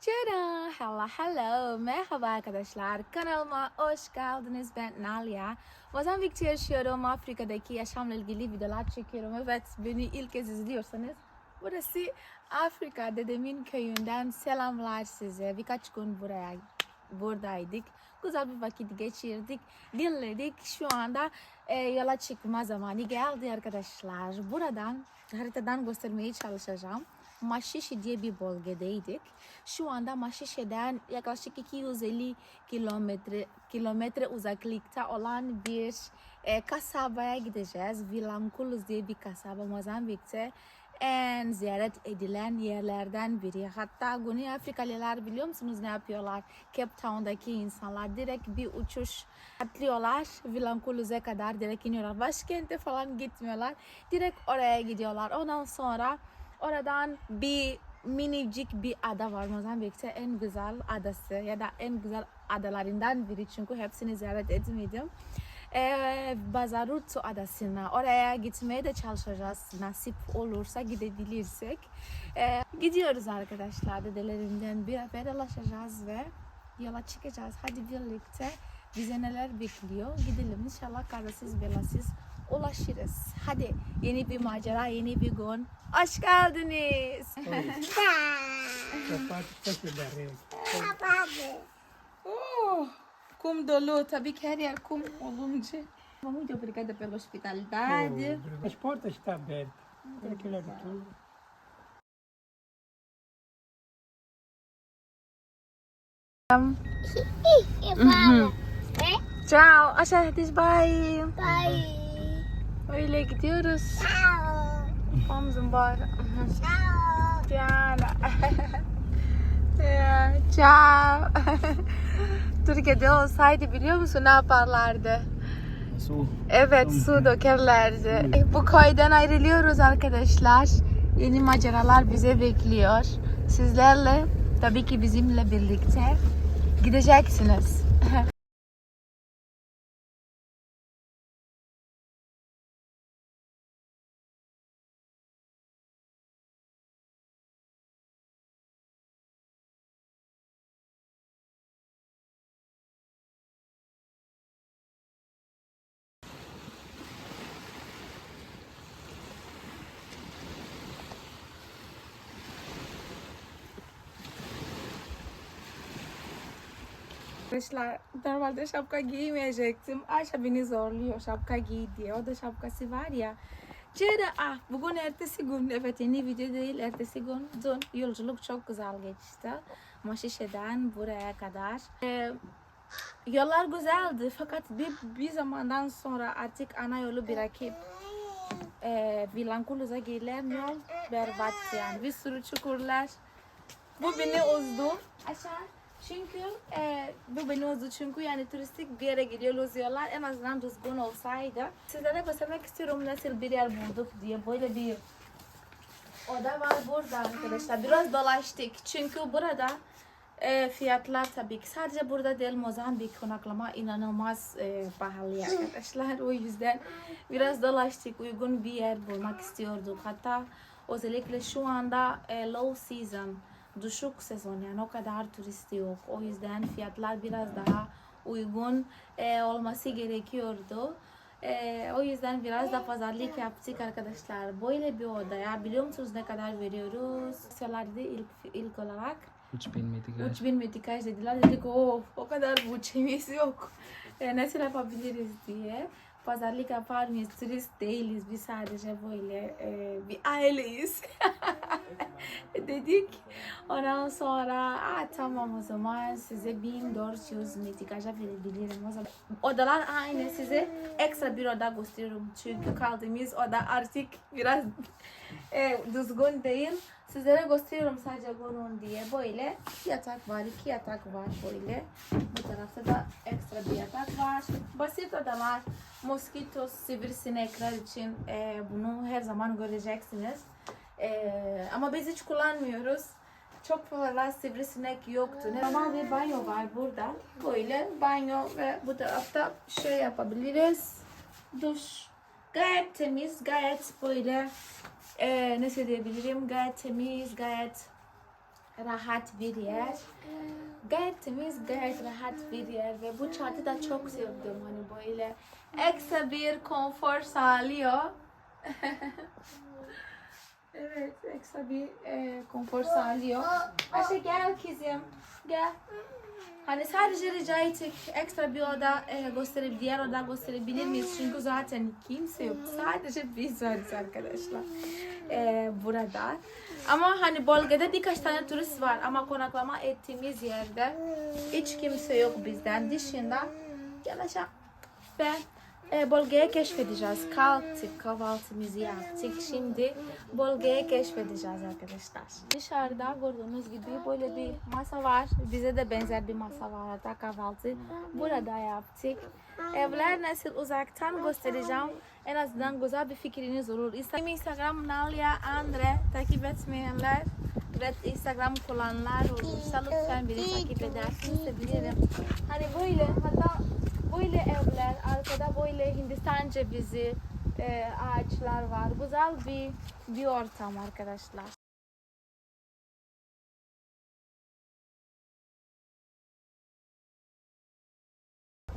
Tada! Hello, hello. Merhaba arkadaşlar. Kanalıma hoş geldiniz. Ben Nalia. Mozambik'te yaşıyorum. Afrika'daki yaşamla ilgili videolar çekiyorum. Evet, beni ilk kez izliyorsanız burası Afrika dedemin köyünden selamlar size. Birkaç gün buraya buradaydık. Güzel bir vakit geçirdik, dinledik. Şu anda e, yola çıkma zamanı geldi arkadaşlar. Buradan haritadan göstermeye çalışacağım. Maşişi diye bir bölgedeydik. Şu anda Maşişe'den yaklaşık 250 kilometre kilometre uzaklıkta olan bir e, kasabaya gideceğiz. Vilankulos diye bir kasaba Mozambik'te en ziyaret edilen yerlerden biri. Hatta Güney Afrikalılar biliyor musunuz ne yapıyorlar? Cape Town'daki insanlar direkt bir uçuş atlıyorlar. Vilankulos'a kadar direkt iniyorlar. Başkente falan gitmiyorlar. Direkt oraya gidiyorlar. Ondan sonra oradan bir minicik bir ada var Mozambik'te en güzel adası ya da en güzel adalarından biri çünkü hepsini ziyaret etmedim. Ee, Bazarutu adasına oraya gitmeye de çalışacağız nasip olursa gidebilirsek. Ee, gidiyoruz arkadaşlar dedelerimden bir vedalaşacağız ve yola çıkacağız. Hadi birlikte bize neler bekliyor gidelim inşallah kazasız belasız ulaşırız. Hadi yeni bir macera yeni bir gün. Hoş geldiniz. Oh, kum dolu. Tabii ki her yer kum olunca. Muito obrigada pela hospitalidade. As portas estão abertas. Por aquele lado tudo. Ciao. Aşağı diz bye. Bye. Öyle gidiyoruz. Vamos embora. Ciao. Ciao. Türkiye'de olsaydı biliyor musun ne yaparlardı? Su. Evet su dökerlerdi. Bu köyden ayrılıyoruz arkadaşlar. Yeni maceralar bize bekliyor. Sizlerle tabii ki bizimle birlikte gideceksiniz. Arkadaşlar normalde şapka giymeyecektim. Ayşe beni zorluyor şapka giy diye. O da şapkası var ya. Ceda ah bugün ertesi gün evet yeni video değil ertesi gün dün yolculuk çok güzel geçti. Maşişe'den buraya kadar. Ee, yollar güzeldi fakat bir, bir zamandan sonra artık ana yolu bırakıp e, Vilankulos'a gelen yol berbat yani bir sürü çukurlar. Bu beni üzdü. Aşağı. Çünkü e, bu beni üzdü çünkü yani turistik bir yere gidiyoruz diyorlar. En azından düzgün olsaydı. Sizlere göstermek istiyorum nasıl bir yer bulduk diye. Böyle bir oda var burada arkadaşlar. Biraz dolaştık. Çünkü burada e, fiyatlar tabii ki sadece burada değil Mozambik konaklama inanılmaz e, pahalı arkadaşlar. O yüzden biraz dolaştık. Uygun bir yer bulmak istiyorduk. Hatta özellikle şu anda e, low season düşük sezon yani o kadar turist yok. O yüzden fiyatlar biraz daha uygun e, olması gerekiyordu. E, o yüzden biraz da pazarlık yaptık arkadaşlar. Böyle bir odaya biliyor musunuz ne kadar veriyoruz? Söyledi ilk, ilk olarak 3000 metikaj. 3000 metikaj dediler. Dedik o o kadar bütçemiz yok. E, nasıl yapabiliriz diye. Pazarlık yapar mıyız? Turist değiliz. Biz sadece böyle e, bir aileyiz. Dedik. Ondan sonra Aa, tamam o zaman size 1400 metikaja verebilirim. O zaman odalar aynı. Size ekstra bir oda gösteriyorum. Çünkü kaldığımız oda artık biraz e, düzgün değil. Sizlere gösteriyorum sadece bunun diye. Böyle yatak var. iki yatak var böyle. Bu tarafta da ekstra bir yatak var. Basit odalar. Moskitos, sivrisinekler için e, bunu her zaman göreceksiniz. E, ama biz hiç kullanmıyoruz. Çok fazla sivrisinek yoktu. Normal bir banyo var burada. Böyle banyo ve bu tarafta şey yapabiliriz. Duş. Gayet temiz, gayet böyle e, nasıl diyebilirim gayet temiz, gayet rahat bir yer. Gayet temiz, gayet rahat bir yer ve bu çatı da çok sevdim. Hani böyle ekstra bir konfor sağlıyor. evet, ekstra bir e, konfor sağlıyor. Ayşe gel kızım, gel. Hani sadece rica ettik ekstra bir oda e, gösterip diğer oda gösterebilir miyiz? Çünkü zaten kimse yok. Sadece biz varız arkadaşlar e, burada. Ama hani bölgede birkaç tane turist var ama konaklama ettiğimiz yerde hiç kimse yok bizden dışında. Gel aşağı. E, bölgeye keşfedeceğiz. Kalktık, kahvaltımızı yaptık. Şimdi bölgeye keşfedeceğiz arkadaşlar. Dışarıda gördüğünüz gibi böyle bir masa var. Bize de benzer bir masa var. Hatta kahvaltı burada yaptık. Evler nasıl uzaktan göstereceğim. En azından güzel bir fikriniz olur. Instagram Nalia Andre takip etmeyenler ve Instagram kullananlar olursa lütfen beni takip edersiniz sevinirim. Hani böyle hatta böyle evler arkada böyle Hindistan cevizi e, ağaçlar var. Güzel bir bir ortam arkadaşlar.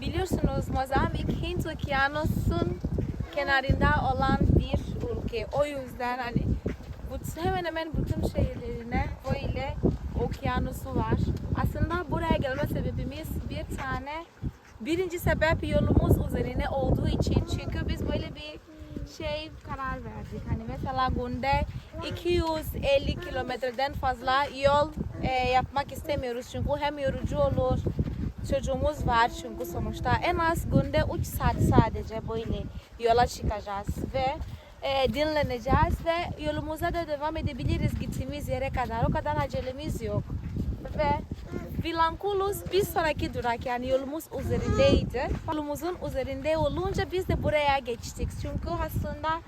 Biliyorsunuz Mozambik Hint Okyanusu'nun kenarında olan bir ülke. O yüzden hani hemen hemen bütün şehirlerine böyle okyanusu var. Aslında buraya gelme sebebimiz bir tane birinci sebep yolumuz üzerine olduğu için. Çünkü biz böyle bir şey karar verdik. Hani mesela günde 250 kilometreden fazla yol e, yapmak istemiyoruz. Çünkü hem yorucu olur çocuğumuz var çünkü sonuçta en az günde 3 saat sadece böyle yola çıkacağız ve e, dinleneceğiz ve yolumuza da devam edebiliriz gittiğimiz yere kadar. O kadar acelemiz yok. Ve Vilankulos bir sonraki durak yani yolumuz üzerindeydi. Yolumuzun üzerinde olunca biz de buraya geçtik. Çünkü aslında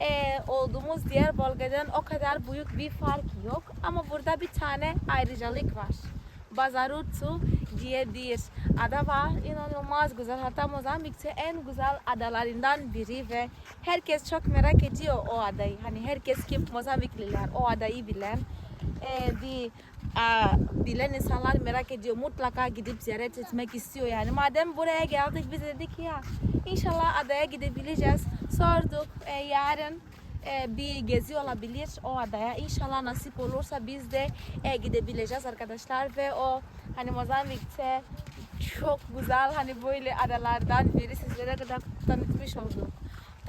e, olduğumuz diğer bölgeden o kadar büyük bir fark yok. Ama burada bir tane ayrıcalık var. Bazarutu diye bir ada var. İnanılmaz güzel. Hatta Mozambik'te en güzel adalarından biri ve herkes çok merak ediyor o adayı. Hani herkes kim Mozambikliler o adayı bilen e, bir a, bilen insanlar merak ediyor. Mutlaka gidip ziyaret etmek istiyor yani. Madem buraya geldik biz dedik ya inşallah adaya gidebileceğiz. Sorduk e, yarın e, bir gezi olabilir o adaya. İnşallah nasip olursa biz de e, gidebileceğiz arkadaşlar ve o hani Mozambik'te çok güzel hani böyle adalardan biri sizlere de tanıtmış olduk.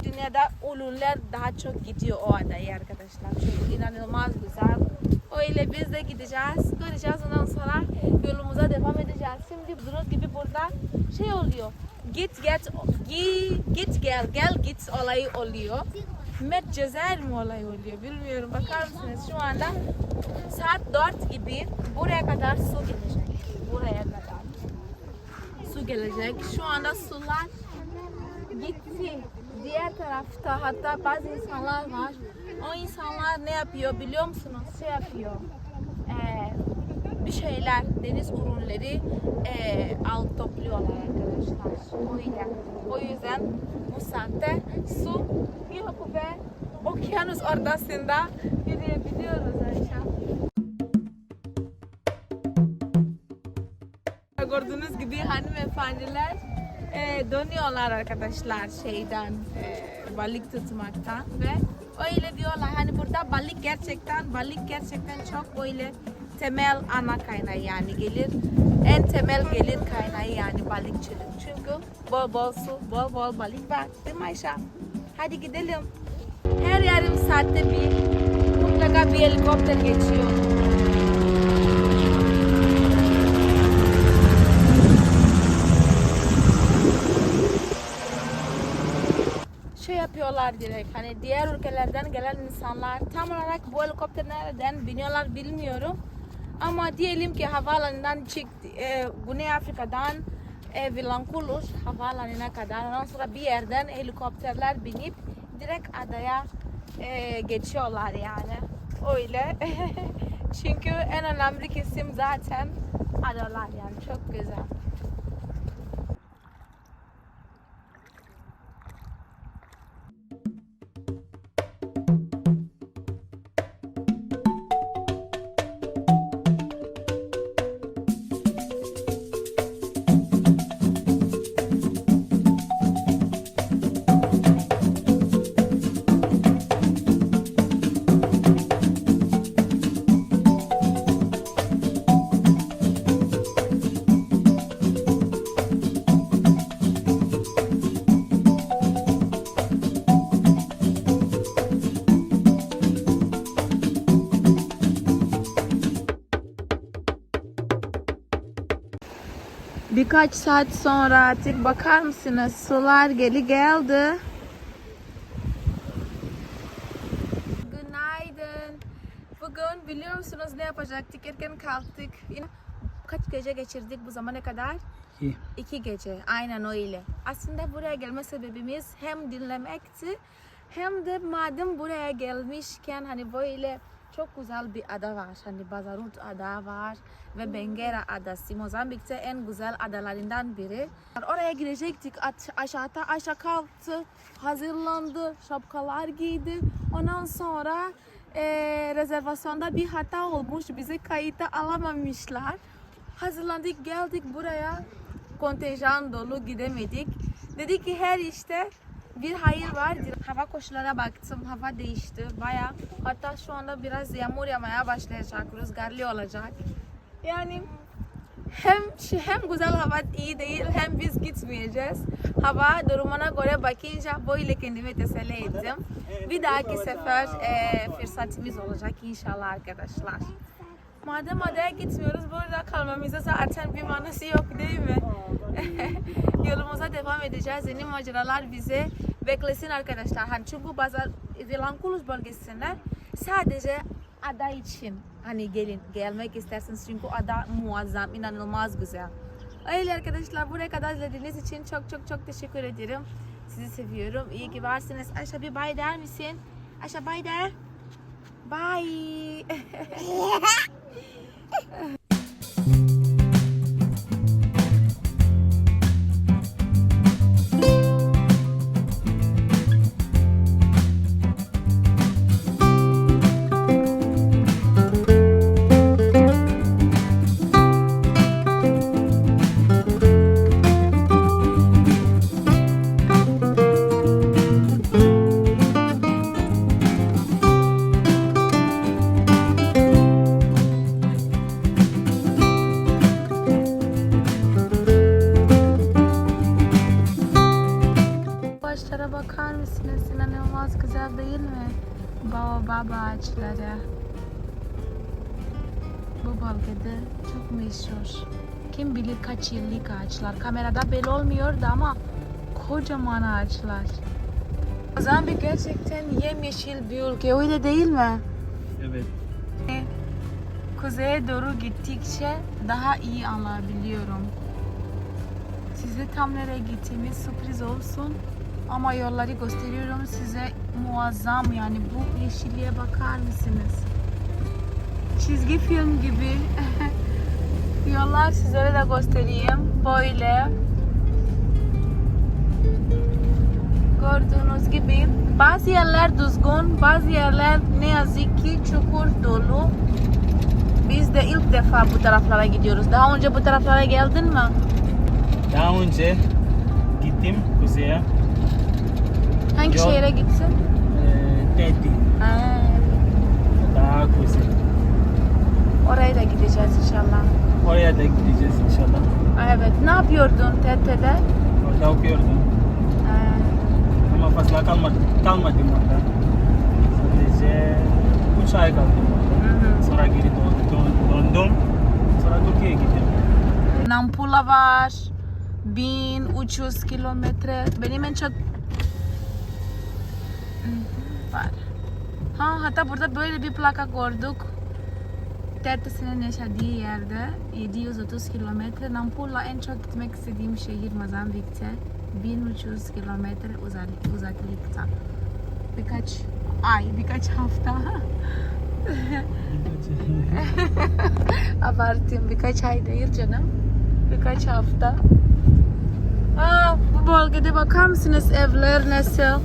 Dünyada ulunlar daha çok gidiyor o adaya arkadaşlar. Çünkü inanılmaz güzel. Öyle biz de gideceğiz, göreceğiz ondan sonra yolumuza devam edeceğiz. Şimdi gördüğünüz gibi burada şey oluyor. Git git gi- git gel gel git olayı oluyor. Met Cezayir mi olay oluyor bilmiyorum. Bakar mısınız şu anda saat 4 gibi buraya kadar su gelecek. Buraya kadar su gelecek. Şu anda sular gitti. Diğer tarafta hatta bazı insanlar var. O insanlar ne yapıyor biliyor musunuz? Şey yapıyor. Ee, bir şeyler, deniz ürünleri e, al topluyorlar arkadaşlar. O yüzden, o yüzden bu saatte su yok ve okyanus ortasında yürüyebiliyoruz aşağı. Gördüğünüz gibi hanımefendiler e, dönüyorlar arkadaşlar şeyden e, balık tutmaktan ve öyle diyorlar hani burada balık gerçekten balık gerçekten çok böyle temel ana kaynağı yani gelir en temel gelir kaynağı yani balıkçılık çünkü bol bol su bol bol balık var değil mi Ayşe? Hadi gidelim. Her yarım saatte bir mutlaka bir helikopter geçiyor. şey yapıyorlar direkt. Hani diğer ülkelerden gelen insanlar tam olarak bu helikopter nereden biniyorlar bilmiyorum. Ama diyelim ki havaalanından çıktı e, Güney Afrika'dan e, Vilankulos havaalanına kadar ondan sonra bir yerden helikopterler binip direkt adaya e, geçiyorlar yani. Öyle. Çünkü en önemli kesim zaten adalar yani. Çok güzel. Birkaç saat sonra artık bakar mısınız sular geri geldi. Günaydın. Bugün biliyor musunuz ne yapacaktık? Erken kalktık. Kaç gece geçirdik bu zamana kadar? İyi. İki gece. Aynen öyle. Aslında buraya gelme sebebimiz hem dinlemekti hem de madem buraya gelmişken hani böyle çok güzel bir ada var. Hani Bazarut ada var ve Bengera adası. Mozambik'te en güzel adalarından biri. Oraya girecektik. Aşağıda aşağı kalktı. Hazırlandı. Şapkalar giydi. Ondan sonra eee, rezervasyonda bir hata olmuş. Bizi kayıta alamamışlar. Hazırlandık geldik buraya. Kontenjan dolu gidemedik. Dedi ki her işte bir hayır var. Hava koşullara baktım. Hava değişti baya. Hatta şu anda biraz yağmur yağmaya başlayacak. Rüzgarlı olacak. Yani hem hem güzel hava iyi değil hem biz gitmeyeceğiz. Hava durumuna göre bakınca böyle kendimi teselli ettim. Bir dahaki sefer e, fırsatımız olacak inşallah arkadaşlar. Madem adaya gitmiyoruz burada kalmamıza zaten bir manası yok değil mi? Yolumuza devam edeceğiz. Yeni maceralar bize beklesin arkadaşlar. Hani çünkü bazı Vilankulos bölgesinde sadece ada için hani gelin gelmek isterseniz çünkü ada muazzam, inanılmaz güzel. Öyle arkadaşlar buraya kadar izlediğiniz için çok çok çok teşekkür ederim. Sizi seviyorum. İyi ki varsınız. Ayşe bir bay der misin? Ayşe bay der. Bye. İnanılmaz güzel değil mi? Baobab ağaçları. Bu bölgede çok meşhur. Kim bilir kaç yıllık ağaçlar. Kamerada belli olmuyordu ama kocaman ağaçlar. Mozambik gerçekten yemyeşil bir ülke öyle değil mi? Evet. Kuzeye doğru gittikçe daha iyi anlayabiliyorum. Size tam nereye gittiğimiz sürpriz olsun. Ama yolları gösteriyorum size muazzam yani bu yeşilliğe bakar mısınız? Çizgi film gibi. Yollar sizlere de göstereyim. Böyle. Gördüğünüz gibi bazı yerler düzgün, bazı yerler ne yazık ki çukur dolu. Biz de ilk defa bu taraflara gidiyoruz. Daha önce bu taraflara geldin mi? Daha önce gittim kuzeye. Hangi Yok. şehre gitsin? Ee, Teti. Aa, Daha kuzey. oraya da gideceğiz inşallah. Oraya da gideceğiz inşallah. Evet. Ne yapıyordun TT'de? Orada okuyordum. Aa, Ama fazla kalmadım, kalmadım orada. Sadece 3 ay kaldım orada. hı hı. Sonra geri dön- dön- döndüm. Sonra Türkiye'ye gittim. Nampula var. 1300 kilometre. Benim en çok var. Ha, hatta burada böyle bir plaka gördük. Tetesinin yaşadığı yerde 730 kilometre. Nampula en çok gitmek istediğim şehir Mozambik'te. 1300 kilometre uzak- uzaklıkta. Birkaç ay, birkaç hafta. Abartayım birkaç ay değil canım. Birkaç hafta. Aa, bu bölgede bakar mısınız evler nasıl?